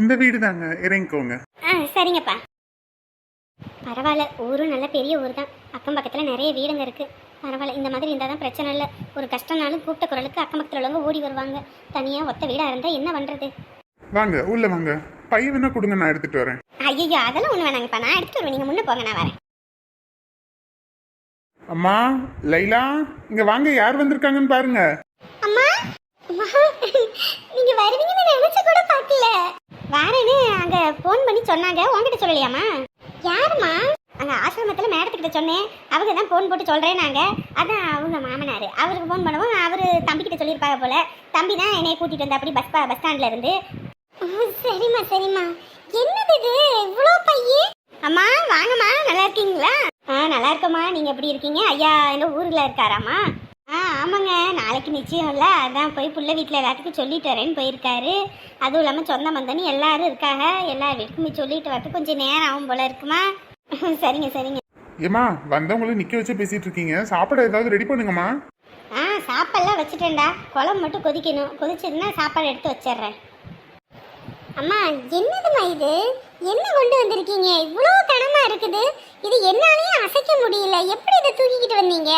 இந்த வீடு தாங்க இறங்கிக்கோங்க. ஆ சரிங்கப்பா. பரவாயில்ல ஊரும் நல்ல பெரிய ஊர் தான். அக்கம் பக்கத்தில் நிறைய வீடுங்க இருக்கு. பரவாயில்ல இந்த மாதிரி இருந்தால் தான் பிரச்சனை இல்லை. ஒரு கஷ்டம்னாலும் கூப்பிட்ட குரலுக்கு அக்கம் பக்கத்தில் உள்ளவங்க ஓடி வருவாங்க. தனியாக ஒத்த வீடாக இருந்தால் என்ன பண்ணுறது வாங்க உள்ள வாங்க. பையன் வேணா கொடுங்க நான் எடுத்துட்டு வரேன். ஐயோ அதெல்லாம் ஒன்று வேணாங்கப்பா. நான் எடுத்துட்டு வருவேன். நீங்கள் முன்னே போங்க நான் வரேன். அம்மா லைலா இங்க வாங்க. யார் வந்திருக்காங்கன்னு பாருங்க. அம்மா அம்மா நீங்க வருவீங்கன்னு நினைச்சு கூட பார்க்கல. வரேன்னு அங்கே ஃபோன் பண்ணி சொன்னாங்க. உன்கிட்ட சொல்லலையாம்மா? யாருமா அங்கே ஆசிரமத்தில் மேடத்துக்கிட்ட சொன்னேன். அவங்க தான் ஃபோன் போட்டு சொல்றேனாங்க அதான் அவங்க மாமனார். அவருக்கு ஃபோன் பண்ணவும் அவர் தம்பிக்கிட்ட சொல்லியிருப்பாங்க போல். தம்பி தான் என்னைய கூட்டிகிட்டு வந்த அப்படி பஸ் பஸ் ஸ்டாண்டில் இருந்து. சரிம்மா சரிம்மா. என்னது இது? இவ்வளோ பையன் அம்மா வாங்கம்மா. நல்லா இருக்கீங்களா? ஆ நல்லா இருக்கம்மா. நீங்கள் எப்படி இருக்கீங்க? ஐயா என்ன ஊரில் இருக்காராம்மா? ஆ ஆமாங்க. நாளைக்கு நிச்சயம் இல்லை. அதான் போய் புள்ள வீட்டில் எல்லாத்துக்கும் சொல்லிட்டு வரேன்னு போயிருக்காரு. அதுவும் இல்லாமல் சொந்த மந்தன்னு எல்லாரும் இருக்காங்க. எல்லார் வீட்டுக்குமே சொல்லிட்டு வரது கொஞ்சம் நேரம் ஆகும் போல இருக்குமா? சரிங்க சரிங்க. ஏமா வந்தவங்கள நிக்க வச்சு பேசிட்டு இருக்கீங்க. சாப்பாடு ஏதாவது ரெடி பண்ணுங்கம்மா. ஆ சாப்பாடெல்லாம் வச்சுட்டேன்டா. குழம்பு மட்டும் கொதிக்கணும். கொதிச்சிருந்தா சாப்பாடு எடுத்து வச்சிடுறேன். அம்மா என்னதும்மா இது? என்ன கொண்டு வந்திருக்கீங்க? இவ்வளோ கனமா இருக்குது. இது என்னாலையும் அசைக்க முடியல. எப்படி இதை தூக்கிக்கிட்டு வந்தீங்க?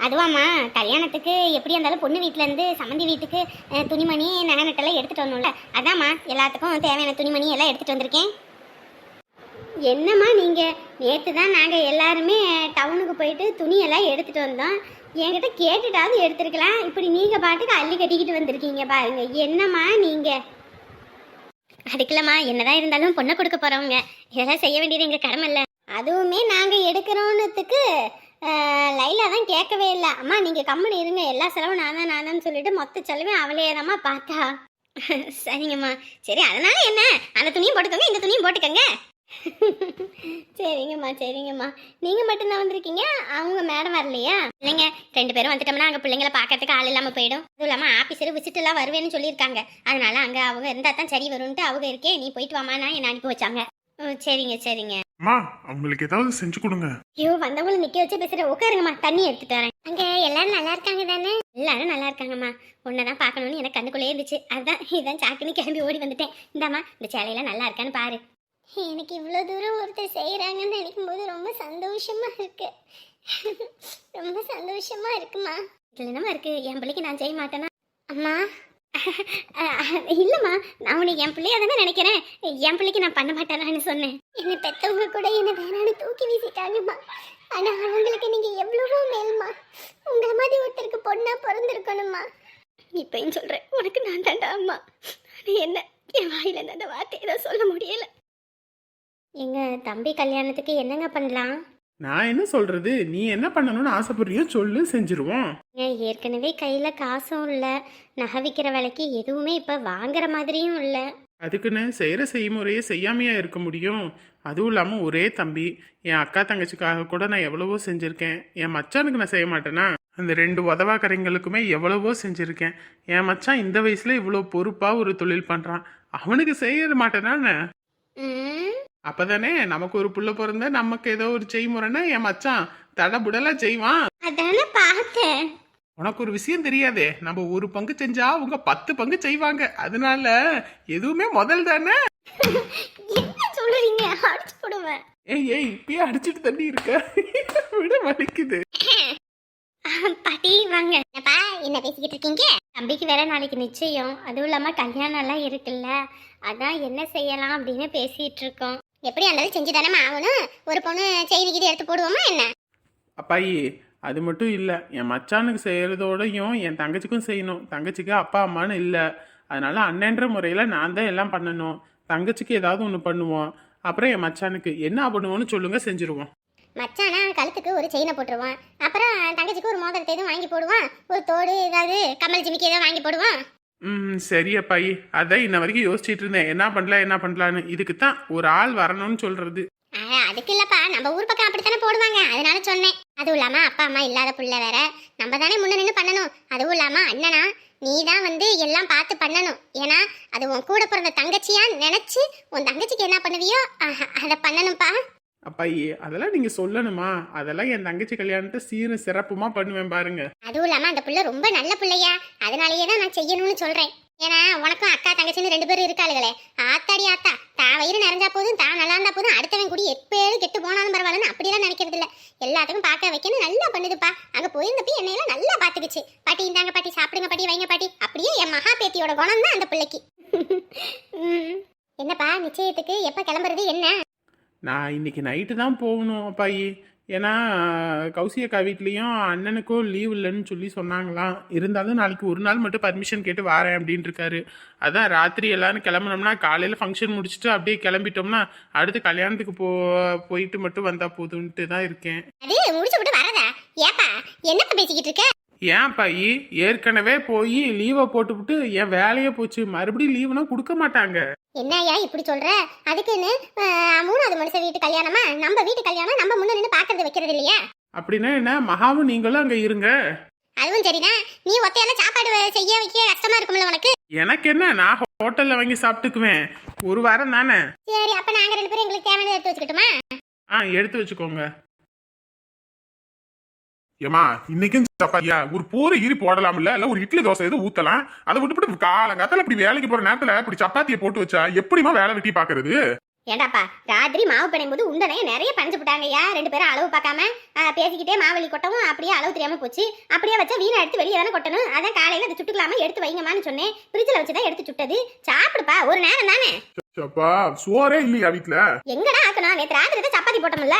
அதுவாம்மா கல்யாணத்துக்கு எப்படி இருந்தாலும் பொண்ணு வீட்டிலேருந்து சம்மந்தி வீட்டுக்கு அஹ், துணிமணி நகை நட்டெல்லாம் எடுத்துகிட்டு வரணும்ல. அதாம்மா எல்லாத்துக்கும் தேவையான துணிமணி எல்லாம் எடுத்துகிட்டு வந்திருக்கேன். என்னம்மா நீங்கள் நேற்று தான் நாங்கள் எல்லாருமே டவுனுக்கு போயிட்டு துணியெல்லாம் எடுத்துகிட்டு வந்தோம். என்கிட்ட கேட்டுட்டாவது எடுத்துருக்கலாம். இப்படி நீங்கள் பாட்டுக்கு அள்ளி கட்டிக்கிட்டு வந்திருக்கீங்க பாருங்க. என்னம்மா நீங்கள் அதுக்கில்லம்மா என்னதான் இருந்தாலும் பொண்ணை கொடுக்க போகிறவங்க இதெல்லாம் செய்ய வேண்டியது எங்கள் கடமை இல்லை. அதுவுமே நாங்கள் எடுக்கிறோன்னதுக்கு லைலா தான் கேட்கவே இல்லை. அம்மா நீங்கள் கம்முன்னு இருங்க. எல்லா செலவும் நான் தான் நான் தான் சொல்லிட்டு மொத்த செலவையும் அவளே தான்மா பார்த்தா. சரிங்கம்மா. சரி அதனால என்ன? அந்த துணியும் போட்டுக்கோங்க இந்த துணியும் போட்டுக்கோங்க. சரிங்கம்மா சரிங்கம்மா. நீங்கள் மட்டும்தான் வந்திருக்கீங்க? அவங்க மேடம் வரலையா? இல்லைங்க ரெண்டு பேரும் வந்துட்டோம்னா அங்கே பிள்ளைங்கள பார்க்கறதுக்கு ஆள் இல்லாமல் போயிடும். அதுவும் இல்லாமல் ஆஃபீஸர் விசிட்டெல்லாம் வருவேன்னு சொல்லியிருக்காங்க. அதனால அங்கே அவங்க இருந்தால் தான் சரி வரும்ன்ட்டு அவங்க இருக்கே. நீ போயிட்டு வாமா நான் என்னை அனுப்பி வச்சாங்க? ம், சரிங்க சரிங்க. மா அவங்களுக்கு ஏதாவது செஞ்சு கொடுங்க. ஐயோ வந்தவங்களை நிக்க வச்சு பேசுற உட்காருங்கம்மா தண்ணி எடுத்துட்டு வரேன். அங்க எல்லாரும் நல்லா இருக்காங்க தானே? எல்லாரும் நல்லா இருக்காங்கம்மா. உன்னதான் பார்க்கணும்னு எனக்கு கண்ணுக்குள்ளே இருந்துச்சு. அதான் இதான் சாக்குன்னு கிளம்பி ஓடி வந்துட்டேன். இந்தாம்மா இந்த சேலையெல்லாம் நல்லா இருக்கான்னு பாரு. எனக்கு இவ்வளோ தூரம் ஒருத்தர் செய்கிறாங்கன்னு நினைக்கும் போது ரொம்ப சந்தோஷமா இருக்கு. ரொம்ப சந்தோஷமா இருக்குமா? இதுல என்னமா இருக்கு? என் பிள்ளைக்கு நான் செய்ய மாட்டேனா? அம்மா இல்லம்மா நான் உன்னை என் பிள்ளையா தானே நினைக்கிறேன். என் பிள்ளைக்கு நான் பண்ண மாட்டேனான்னு சொன்னேன். என்னை பெத்தவங்க கூட என்ன வேணான்னு தூக்கி வீசிட்டாங்கம்மா. ஆனா அவங்களுக்கு நீங்க எவ்வளவோ மேல்மா. உங்களை மாதிரி ஒருத்தருக்கு பொண்ணா பிறந்திருக்கணுமா இப்பயும் சொல்றேன் உனக்கு நான் தாண்டா அம்மா. என்ன என் வாயில இருந்து அந்த வார்த்தை ஏதோ சொல்ல முடியல. எங்க தம்பி கல்யாணத்துக்கு என்னங்க பண்ணலாம்? நான் என்ன சொல்றது? நீ என்ன பண்ணணும்னு ஆசைப்படுறியோ சொல்லு செஞ்சிருவோம். ஏன் ஏற்கனவே கையில காசும் இல்ல. நகை விற்கிற விலைக்கு எதுவுமே இப்ப வாங்குற மாதிரியும் இல்ல. அதுக்குன்னு செய்கிற செய்முறையை செய்யாமையா இருக்க முடியும். அதுவும் இல்லாமல் ஒரே தம்பி. என் அக்கா தங்கச்சிக்காக கூட நான் எவ்வளவோ செஞ்சுருக்கேன். என் மச்சானுக்கு நான் செய்ய மாட்டேனா? அந்த ரெண்டு உதவாக்கரைங்களுக்குமே எவ்வளவோ செஞ்சுருக்கேன். என் மச்சான் இந்த வயசுல இவ்வளோ பொறுப்பாக ஒரு தொழில் பண்ணுறான் அவனுக்கு செய்ய மாட்டேனான்னு ம் அப்பதானே நமக்கு ஒரு புள்ள பிறந்த நமக்கு ஏதோ ஒரு செய்முறைன்னா என் மச்சான் தடபுடலா செய்வான். அதானே பார்த்தேன். உனக்கு ஒரு விஷயம் தெரியாதே நம்ம ஒரு பங்கு செஞ்சா அவங்க பத்து பங்கு செய்வாங்க. அதனால எதுவுமே முதல் தானே? என்ன சொல்றீங்க? அடிச்சு போடுவேன். ஏய் ஏய் இப்பயே அடிச்சிட்டு தண்ணி இருக்க. விட வலிக்குது. பாட்டி வாங்க. என்னப்பா என்ன பேசிக்கிட்டு இருக்கீங்க? தம்பிக்கு வேற நாளைக்கு நிச்சயம். அதுவும் இல்லாம கல்யாணம் எல்லாம் இருக்குல்ல. அதான் என்ன செய்யலாம் அப்படின்னு பேசிட்டு இருக்கோம். எப்படி இருந்தாலும் செஞ்சு தானே ஆகணும்? ஒரு பொண்ணு செய்தி கீது எடுத்து போடுவோமா என்ன? அப்பாயி அது மட்டும் இல்லை. என் மச்சானுக்கு செய்யறதோடையும் என் தங்கச்சிக்கும் செய்யணும். தங்கச்சிக்கு அப்பா அம்மான்னு இல்லை. அதனால அண்ணன்ற முறையில் நான் தான் எல்லாம் பண்ணணும். தங்கச்சிக்கு ஏதாவது ஒன்று பண்ணுவோம். அப்புறம் என் மச்சானுக்கு என்ன பண்ணுவோன்னு சொல்லுங்க செஞ்சுருவோம். மச்சானா கழுத்துக்கு ஒரு செயினை போட்டுருவான். அப்புறம் தங்கச்சிக்கு ஒரு மோதிரத்தை எதுவும் வாங்கி போடுவான்? ஒரு தோடு ஏதாவது கமல் ஜிமிக்கி ஏதாவது வாங்கி போடுவான்? ம் சரி அப்பாயி அதான் இன்ன வரைக்கும் யோசிச்சிட்டு இருந்தேன். என்ன பண்ணலாம் என்ன பண்ணலான்னு இதுக்கு தான் ஒரு ஆள் வரணும்னு சொல்றது. ஆ, அதுக்கு இல்லப்பா. நம்ம ஊர் பக்கம் அப்படித்தானே போடுவாங்க. அதனால சொன்னேன். அதுவும் இல்லாம அப்பா அம்மா இல்லாத புள்ள வேற. நம்ம தானே முன்ன நின்று பண்ணணும். அதுவும் இல்லாம அண்ணனா நீ தான் வந்து எல்லாம் பார்த்து பண்ணணும். ஏன்னா அது உன் கூட பிறந்த தங்கச்சியா நினைச்சு உன் தங்கச்சிக்கு என்ன பண்ணுவியோ ஆஹா, அதை பண்ணணும்ப்பா. அப்பையே அதெல்லாம் நீங்க சொல்லணுமா? அதெல்லாம் என் தங்கச்சி கல்யாணத்தை சீரும் சிறப்புமா பண்ணுவேன் பாருங்க. அதுவும் இல்லாம அந்த புள்ள ரொம்ப நல்ல பிள்ளையா. அதனாலயே தான் நான் செய்யணும்னு சொல்றேன். ஏன்னா உனக்கும் அக்கா தங்கச்சின்னு ரெண்டு பேரும் இருக்காளுகளே. ஆத்தாடி ஆத்தா தான் வயிறு நிறைஞ்சா போதும் தான் நல்லா இருந்தா போதும் அடுத்தவன் கூடி எப்பேரும் கெட்டு போனாலும் பரவாயில்லன்னு அப்படிலாம் நினைக்கிறது இல்ல எல்லாத்துக்கும் பார்க்க வைக்கணும் நல்லா பண்ணுதுப்பா. அங்க போயிருந்தப்ப என்னையெல்லாம் நல்லா பாத்துக்குச்சு பாட்டி இந்தாங்க பாட்டி சாப்பிடுங்க பாட்டி வைங்க பாட்டி. அப்படியே என் மகா பேத்தியோட குணம் தான் அந்த பிள்ளைக்கு. என்னப்பா நிச்சயத்துக்கு எப்ப கிளம்புறது என்ன? நான் இன்னைக்கு நைட்டு தான் போகணும் அப்பாயி. ஏன்னா கௌசியக்கா வீட்லேயும் அண்ணனுக்கும் லீவ் இல்லைன்னு சொல்லி சொன்னாங்களாம். இருந்தாலும் நாளைக்கு ஒரு நாள் மட்டும் பர்மிஷன் கேட்டு வரேன் அப்படின்னு இருக்காரு. அதான் ராத்திரி எல்லாரும் கிளம்புனோம்னா காலையில் ஃபங்க்ஷன் முடிச்சுட்டு அப்படியே கிளம்பிட்டோம்னா அடுத்து கல்யாணத்துக்கு போ போயிட்டு மட்டும் வந்தால் போதுன்ட்டு தான் இருக்கேன். அது முடிச்சு விட்டு வரதா ஏப்பா என்னப்பா பேசிக்கிட்டு இருக்க? ஏன் பாயி ஏற்கனவே போய் லீவை போட்டுவிட்டு என் வேலையே போச்சு. மறுபடியும் லீவுனா கொடுக்க மாட்டாங்க. என்னய்யா இப்படி சொல்ற? அதுக்குன்னு மூணாவது கல்யாணமா? நம்ம வீட்டு கல்யாணம் நம்ம முன்ன நின்று பாக்குறது வைக்கிறது இல்லையா? அப்படின்னா என்ன? மகாவும் நீங்களும் அங்கே இருங்க. அதுவும் சரிதான். நீ ஒத்தையால சாப்பாடு செய்ய வைக்க கஷ்டமா இருக்கும்ல உனக்கு? எனக்கு என்ன? நான் ஹோட்டலில் வாங்கி சாப்பிட்டுக்குவேன். ஒரு வாரம் தானே? சரி அப்ப நாங்க ரெண்டு பேரும் எங்களுக்கு தேவையானதை எடுத்து வச்சுக்கிட்டுமா? ஆ எடுத்து வச்சுக்கோங்க. ஏமா இன்னைக்கும் சப்பாத்தியா? ஒரு பூரி ஈரி போடலாம்ல? இல்ல ஒரு இட்லி தோசை எதுவும் ஊத்தலாம்? அதை விட்டுவிட்டு காலங்காத்தால இப்படி வேலைக்கு போற நேரத்துல இப்படி சப்பாத்தியை போட்டு வச்சா எப்படிமா வேலை வெட்டி பாக்குறது? ஏண்டாப்பா ராத்திரி மாவு பிணையும் போது உண்டனைய நிறைய பஞ்சு போட்டாங்கய்யா. ரெண்டு பேரும் அளவு பார்க்காம பேசிக்கிட்டே மாவெளி கொட்டவும் அப்படியே அளவு தெரியாம போச்சு. அப்படியே வச்சா வீணை எடுத்து வெளியே தானே கொட்டணும்? அதான் காலையில அதை சுட்டுக்கலாமா எடுத்து வைங்கம்மான்னு சொன்னேன். ஃப்ரிட்ஜில் வச்சு தான் எடுத்து சுட்டது. சாப்பிடுப்பா ஒரு நேரம் தானே. சப்பா சோறே இல்லையா வீட்ல? எங்கடா ஆக்கணும்? நேற்று ராத்திரி தான் சப்பாத்தி போட்டோம்ல.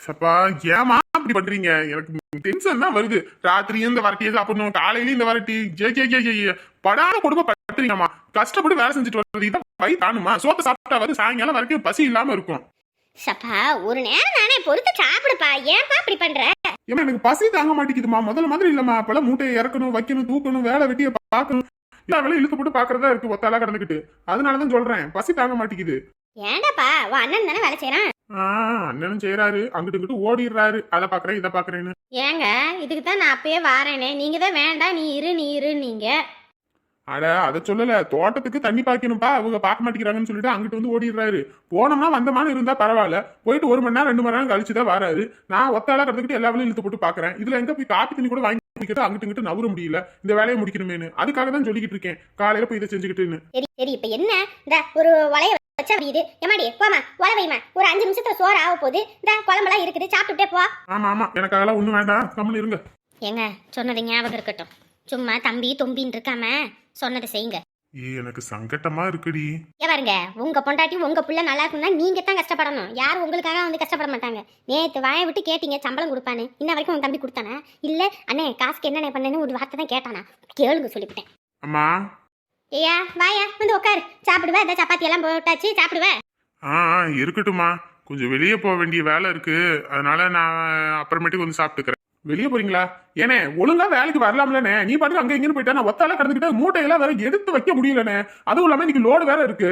சப்பா ஏமா அப்படி பண்றீங்க? எனக்கு டென்ஷன் தான் வருது. ராத்திரியும் இந்த வரட்டியை சாப்பிடணும் காலையிலயும் இந்த வரட்டி ஜே ஜே ஜே ஜே. படாத குடும்ப பட்டுறீங்கம்மா கஷ்டப்பட்டு வேலை செஞ்சுட்டு வர்றது இதான் வயிறு தானுமா சோத்தை சாப்பிட்டா வந்து சாயங்காலம் வரைக்கும் பசி இல்லாம இருக்கும். சப்பா ஒரு நேரம் தானே பொறுத்து சாப்பிடுப்பா. ஏன்பா இப்படி பண்ற? ஏமா எனக்கு பசி தாங்க மாட்டேங்குதுமா முதல்ல மாதிரி இல்லம்மா. அப்பெல்லாம் மூட்டையை இறக்கணும் வைக்கணும் தூக்கணும் வேலை வெட்டியை பார்க்கணும். எல்லா வேலையும் இழுத்து போட்டு பாக்குறதா இருக்கு ஒத்தாலா கடந்துக்கிட்டு. அதனாலதான் சொல்றேன். பசி தாங்க மாட்டேங்குது. ஏண்டாப்பா உன் அண்ணன் தானே வேலை செய்யறான் அண்ணனும் செய்யறாரு அங்கிட்டு இங்கிட்டு ஓடிடுறாரு. அதை பாக்குறேன் இதை பாக்குறேன்னு ஏங்க இதுக்கு தான் நான் அப்பயே வாரேனே. நீங்க தான் வேண்டாம். நீ இரு நீ இரு நீங்க அட அதை சொல்லல. தோட்டத்துக்கு தண்ணி பாய்க்கணும்ப்பா அவங்க பார்க்க மாட்டேங்கிறாங்கன்னு சொல்லிட்டு அங்கிட்டு வந்து ஓடிடுறாரு. போனோம்னா வந்தமான இருந்தா பரவாயில்ல. போயிட்டு ஒரு மணி நேரம் ரெண்டு மணி நேரம் கழிச்சு தான் வராரு. நான் ஒத்தாலா கடந்துக்கிட்டு எல்லா வேலையும் இழுத்து போட்டு பாக்குறேன். இதுல எங்க போய் காப்பி தண்ணி கூட வாங்கி குடிக்கிறது அங்கிட்டு இங்கிட்டு நவர முடியல. இந்த வேலையை முடிக்கணுமேனு அதுக்காக தான் சொல்லிக்கிட்டு இருக்கேன். காலையில போய் இதை செஞ்சுக்கிட்டுன்னு. சரி சரி இப்ப என்ன? இந்த ஒரு வளைய வச்சா இது எமாடி போமா ஒரு அஞ்சு நிமிஷத்துல சோறு ஆக போகுது. இந்த குழம்பெல்லாம் இருக்குது. சாப்பிட்டுட்டே போ. ஆமா ஆமா. எனக்கு அதெல்லாம் ஒண்ணும் வேண்டாம். கம்மல் இருங்க. ஏங்க சொன்னது ஞாபகம் இருக்கட்டும். சும்மா தம்பி தொம்பின்னு இருக்காம சொன்னதை செய்யுங்க. ஏ எனக்கு சங்கட்டமா இருக்குடி. ஏ பாருங்க உங்க பொண்டாட்டி உங்க புள்ள நல்லா இருக்கும்னா நீங்க தான் கஷ்டப்படணும். யாரும் உங்களுக்காக வந்து கஷ்டப்பட மாட்டாங்க. நேத்து வாயை விட்டு கேட்டீங்க சம்பளம் கொடுப்பான்னு. இன்ன வரைக்கும் உங்க தம்பி கொடுத்தானா? இல்ல அண்ணே காசுக்கு என்னென்ன பண்ணேன்னு ஒரு வார்த்தை தான் கேட்டானா? கேளுங்க சொல்லிவிட்டேன். அம்மா. ஐயா வாயா வந்து உட்காரு சாப்பிடுவ? இந்த சப்பாத்தி எல்லாம் போட்டாச்சு சாப்பிடுவ? ஆ ஆ, இருக்கட்டும்மா. கொஞ்சம் வெளியே போக வேண்டிய வேலை இருக்கு. அதனால நான் அப்புறமேட்டுக்கு வந்து சாப்பிட்டுக்கிறேன். வெளியே போறீங்களா? ஏனே ஒழுங்கா வேலைக்கு வரலாம்லண்ணே. நீ பாட்டு அங்க இங்கன்னு போயிட்டா நான் ஒத்தால கடந்துக்கிட்டு மூட்டையெல்லாம் வேற எடுத்து வைக்க முடியலண்ணே. அதுவும் இல்லாம இன்னைக்கு லோடு வேற இருக்கு.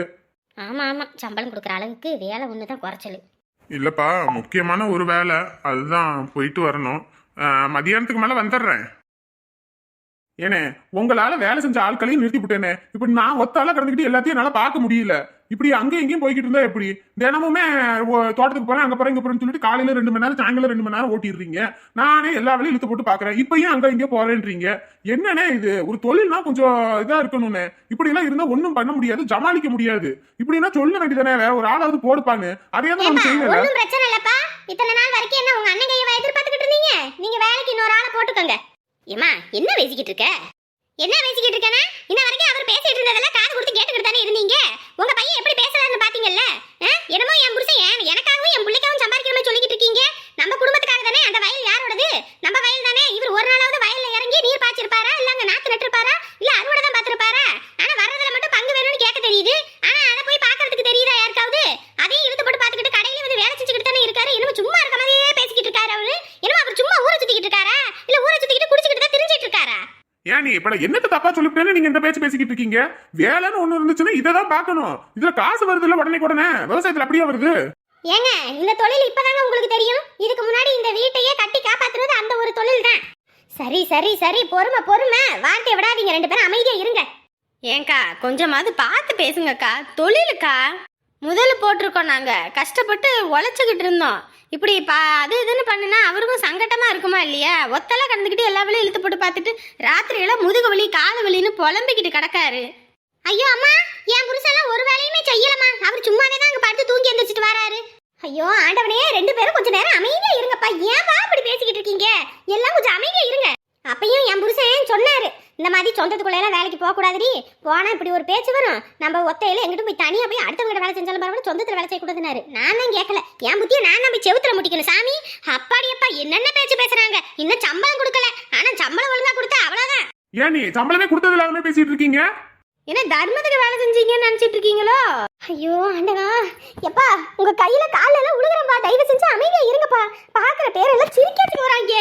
ஆமா ஆமா. சம்பளம் கொடுக்குற அளவுக்கு வேலை ஒன்று தான் குறைச்சல். இல்லப்பா முக்கியமான ஒரு வேலை. அதுதான் போயிட்டு வரணும். மதியானத்துக்கு மேல வந்துடுறேன். ஏனே உங்களால வேலை செஞ்ச ஆட்களையும் நிறுத்தி விட்டேனே இப்படி நான் ஒத்தால கடந்துக்கிட்டு எல்லாத்தையும் என்னால பார்க்க முடியல. இப்படி அங்கேயும் இங்கேயும் போய்கிட்டு இருந்தா எப்படி? தினமுமே தோட்டத்துக்கு போறேன் அங்க போறேன் இங்க போறேன்னு சொல்லிட்டு காலையில ரெண்டு மணி நேரம் சாயங்காலம் ரெண்டு மணி நேரம் ஓட்டிடுறீங்க. நானே எல்லா வேலையும் இழுத்து போட்டு பாக்குறேன் இப்பயும் அங்க இங்கே போறேன்றீங்க. என்னண்ணே இது? ஒரு தொழில்னா கொஞ்சம் இதா இருக்கணும்னு இப்படி எல்லாம் இருந்தா ஒண்ணும் பண்ண முடியாது ஜமாளிக்க முடியாது. இப்படின்னா சொல்ல வேண்டியதானே வேற ஒரு ஆளாவது போடுப்பான்னு. அதே தான் நம்ம செய்யல பிரச்சனை இல்லப்பா. இத்தனை நாள் வரைக்கும் என்ன உங்க அண்ணன் கையை எதிர்பார்த்துக்கிட்டு இருந்தீங்க? நீங்க வேலைக்கு இன்னொரு ஆளை போட்டுக்கோங்க. ஏமா என்ன பேசிக்கிட்டு இருக்க? என்ன பேசிக்கிட்டு இருக்கேனா இன்ன வரைக்கும் அவர் பேசிட்டு இருந்ததெல்லாம் காது கொடுத்து கேட்டுக்கிட்டு தானே இருந்தீங்க? உங்க பையன் எப்படி பேசலாம்னு பாத்தீங்கல்ல? என்னமோ என் புருஷன் எனக்காகவும் என் பிள்ளைக்காகவும் சம்பாதிக்கிற மாதிரி சொல்லிக்கிட்டு இருக்கீங்க நம்ம குடும்பத்துக்காக தானே அந்த வயல் யாரோடது நம்ம வயல் தானே இவர் ஒரு நாளாவது வயல்ல இறங்கி நீர் பாய்ச்சிருப்பாரா இல்ல அங்க நாத்து நட்டிருப்பாரா இல்ல அறுவடை தான் பாத்திருப்பாரா ஆனா வர்றதுல மட்டும் பங்கு வேணும்னு கேட்க தெரியுது ஆனா அதை போய் பாக்குறதுக்கு தெரியுதா யாருக்காவது அதையும் இழுத்து போட்டு பாத்துக்கிட்டு கடையில வந்து வேலை செஞ்சுக்கிட்டு தானே இருக்காரு என்னமோ சும்மா இருக்க மாதிரியே பேசிக்கிட்டு இருக்காரு அவரு என்னமோ அவர் சும்மா ஊரை சுத்திக்கிட்டு இருக்காரா இல்ல ஊரை சுத்திக்கிட்டு குடிச்சுக்கிட்டு தான் திரிஞ்சிட்டு இருக்காரா ஏன் நீ இப்ப என்னத்த தப்பா சொல்லிவிட்டேன்னு நீங்க இந்த பேச்சு பேசிக்கிட்டு இருக்கீங்க? வேலைன்னு ஒண்ணு இருந்துச்சுன்னா இதை தான் பார்க்கணும். இதுல காசு வருது இல்ல உடனே உடனே? விவசாயத்துல அப்படியே வருது? ஏங்க இந்த தொழில் இப்பதாங்க உங்களுக்கு தெரியும்? இதுக்கு முன்னாடி இந்த வீட்டையே கட்டி காப்பாத்துறது அந்த ஒரு தொழில் தான் சரி சரி சரி பொறுமை பொறுமை. வார்த்தையை விடாதீங்க. ரெண்டு பேரும் அமைதியா இருங்க. ஏங்கா கொஞ்சமாவது பார்த்து பேசுங்கக்கா. தொழிலுக்கா? முதல்ல போட்டிருக்கோம் நாங்கள் கஷ்டப்பட்டு உழைச்சிக்கிட்டு இருந்தோம். இப்படி பா அது இதுன்னு பண்ணுனா அவருக்கும் சங்கட்டமா இருக்குமா இல்லையா? ஒத்தெல்லாம் கடந்துக்கிட்டு எல்லா வேலையும் இழுத்து போட்டு பார்த்துட்டு ராத்திரியெல்லாம் முதுகு வலி காலு வலின்னு புலம்பிக்கிட்டு கிடக்காரு. ஐயோ அம்மா என் புருஷன்லாம் ஒரு வேலையுமே செய்யலம்மா. அவர் சும்மாவே தான் அங்கே பார்த்து தூங்கி எந்திரிச்சிட்டு வராரு. ஐயோ ஆண்டவனே ரெண்டு பேரும் கொஞ்சம் நேரம் அமைதியா இருங்கப்பா. ஏன்பா இப்படி பேசிக்கிட்டு இருக்கீங்க? எல்லாம் கொஞ்சம் அமைதியா இருங்க. அப்பையும் என் புருஷன் சொன்னாரு. இந்த மாதிரி சொந்தத்துக்குள்ள எல்லாம் வேலைக்கு போக கூடாதுடி போனா இப்படி ஒரு பேச்சு வரும். நம்ம ஒத்தையில எங்கிட்ட போய் தனியா போய் அடுத்தவங்க வேலை செஞ்சாலும் பரவாயில்ல சொந்தத்துல வேலை செய்யக்கூடாதுனாரு நான் தான் கேட்கல என் புத்திய நான் நம்பி செவுத்துல முட்டிக்கணும் சாமி. அப்பாடி அப்பா என்னென்ன பேச்சு பேசுறாங்க? இன்னும் சம்பளம் கொடுக்கல. ஆனா சம்பளம் ஒழுங்கா கொடுத்தா அவ்வளவுதான். ஏன் நீ சம்பளமே கொடுத்தது இல்லாம பேசிட்டு இருக்கீங்க? என்ன தர்மத்துக்கு வேலை செஞ்சீங்கன்னு நினைச்சிட்டு இருக்கீங்களோ? ஐயோ ஆண்டவா. எப்பா உங்க கையில கால்ல எல்லாம் உழுகுறப்பா தயவு செஞ்சு அமைதியா இருங்கப்பா. பாக்குற பேரெல்லாம் சிரிக்காச்சு போறாங்க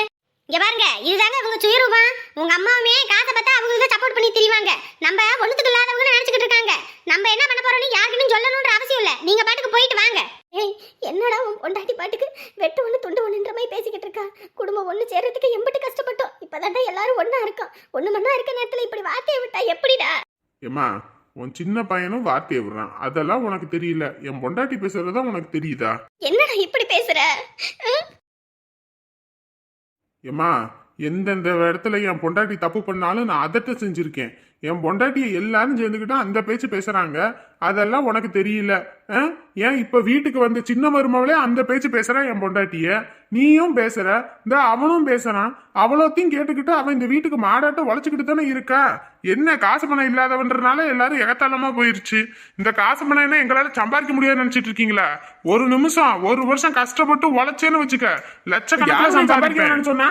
இங்க பாருங்க இதுதாங்க அவங்க சுயரூபம் உங்க அம்மாவுமே காசை பார்த்தா அவங்க சப்போர்ட் பண்ணி திரிவாங்க. நம்ம ஒண்ணுத்துக்கு இல்லாதவங்க நினைச்சுக்கிட்டு இருக்காங்க. நம்ம என்ன பண்ண போறோம்னு யாருக்குன்னு சொல்லணும்ன்ற அவசியம் இல்ல. நீங்க பாட்டுக்கு போயிட்டு வாங்க. ஏய் என்னடா உன் பொண்டாட்டி பாட்டுக்கு வெட்டு ஒண்ணு துண்டு ஒண்ணுன்ற மாதிரி பேசிக்கிட்டு இருக்கா? குடும்பம் ஒண்ணு சேர்றதுக்கு எம்பிட்டு கஷ்டப்பட்டோம். இப்பதான்டா எல்லாரும் ஒண்ணா இருக்கோம். ஒண்ணு மண்ணா இருக்க நேரத்துல இப்படி வார்த்தையை விட்டா எப்படிடா? ஏம்மா உன் சின்ன பையனும் வார்த்தையை விடுறான். அதெல்லாம் உனக்கு தெரியல. என் பொண்டாட்டி பேசுறதுதான் உனக்கு தெரியுதா? என்னடா இப்படி பேசுற? ஏம்மா எந்தெந்த இடத்துல என் பொண்டாட்டி தப்பு பண்ணாலும் நான் அதட்ட செஞ்சிருக்கேன். என் பொண்டாட்டியை எல்லாரும் சேர்ந்துக்கிட்டு அந்த பேச்சு பேசுறாங்க. அதெல்லாம் உனக்கு தெரியல? ஏன் இப்ப வீட்டுக்கு வந்த சின்ன மருமவளே அந்த பேச்சு பேசுறான் என் பொண்டாட்டிய? நீயும் பேசுற. இந்த அவனும் பேசுறான். அவ்வளோத்தையும் கேட்டுக்கிட்டு அவன் இந்த வீட்டுக்கு மாடாட்ட உழைச்சிக்கிட்டு தானே இருக்கா? என்ன காசு பணம் இல்லாதவன்றனால எல்லாரும் எகத்தாளமா போயிருச்சு. இந்த காசு பணம் என்ன எங்களால சம்பாதிக்க முடியாதுன்னு நினைச்சிட்டு இருக்கீங்களா? ஒரு நிமிஷம் ஒரு வருஷம் கஷ்டப்பட்டு உழைச்சேன்னு வச்சுக்க லட்சக்கணக்கில் சம்பாதிக்க சொன்னா?